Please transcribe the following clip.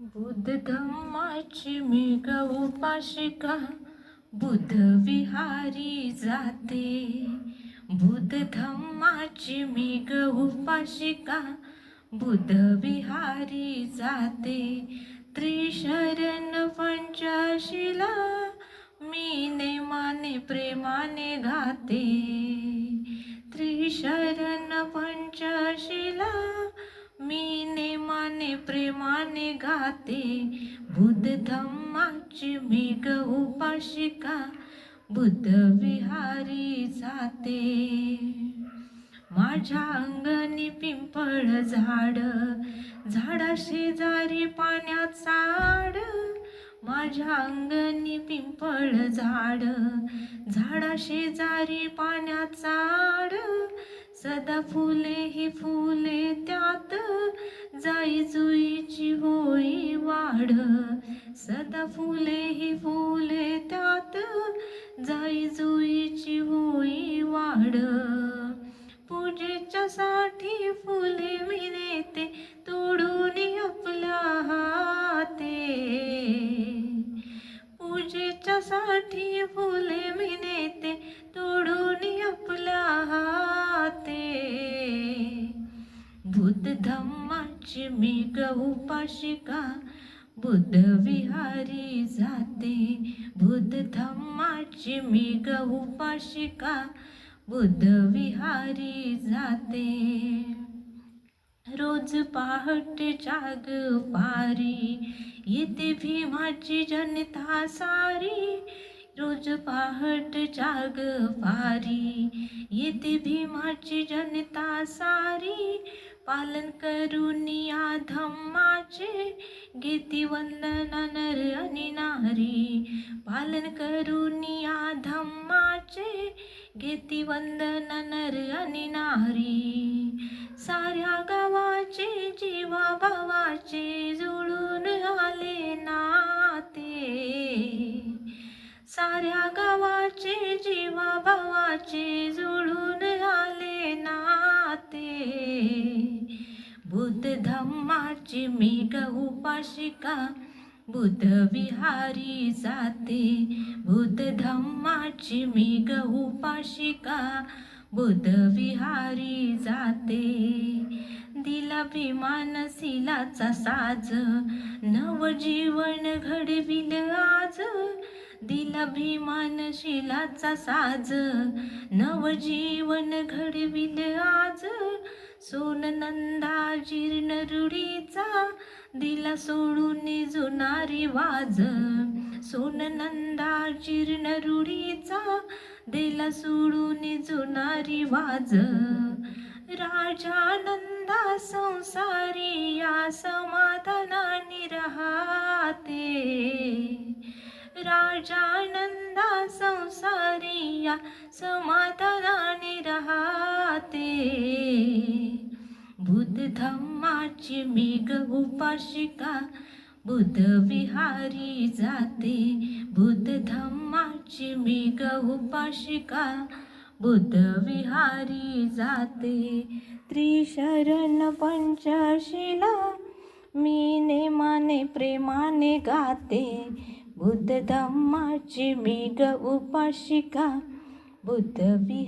बुद्ध धम्माची मी उपाशिका बुद्ध विहारी जाते. बुद्ध धम्माची मी उपाशिका बुद्ध विहारी जाते. त्रिशरण पंचशिला मी नेमाने प्रेमाने गाते. त्रिशरण पंचशिला मी नेमाने प्रेमाने गाते. बुद्ध धम्माची मी उपाशिका बुद्ध विहारी जाते. माझ्या अंगणी पिंपळ झाड. झाडा शेजारी पाण्याचा आड माझ्या अंगणी पिंपळ झाड. झाडा शेजारी पाण्याचा आड सदा फुले ही फुले त्यात. जाई जुईची होई वाढ. सदा फुले ही फुले त्यात. जाई जुईची होई वाढ. पूजेच्या साठी फुले मी नेते तोडून आपल्या हाते. पूजेच्या साठी फुले मी नेते तोडून आपल्या हाते. बुद्ध धम्म मी ग उपाशिका बुद्ध विहारी जाते. बुद्ध धम्माची मी ग उपाशिका बुद्ध विहारी जाते. रोज पहाट जाग पारी येते भीमाची जनता सारी. रोज पहाट जाग पारी येते भीमाची जनता सारी. पालन करून धम्माचे गीती वंदना नर आणि नारी. पालन करून धम्माचे गीती वंदना नर आणि नारी. साऱ्या गावाचे जीवा भावाचे जुळून आले नाते. साऱ्या गावाचे जीवा भावाचे जुळून बुद्ध धम्माची मेघ उपाशिका बुद्ध विहारी जाते. बुद्ध धम्माची मेघ उपाशिका बुद्ध विहारी जाते. दिला विमान शिलाचा साज नवजीवन घडविल आज. दिला भीमान शिलाचा साज नवजीवन घडविल आज. सोन नंदा जीर्ण रुढीचा दिला सोडून जुनारी वाज. सोन नंदा जीर्ण रुढीचा दिला सोडून जुनारी वाज. राजानंदा संसारी या समाधानाने राहते. राजानंदा संसारी या समाधानाने राहते. बुद्ध धम्माची मी ग उपाशिका बुद्ध विहारी जाते. बुद्ध धम्माची मी ग उपाशिका बुद्ध विहारी जाते. त्रिशरण पंचशिला मी नेमाने प्रेमाने गाते. बुद्ध धम्माची मी ग उपाशिका बुद्ध विहारी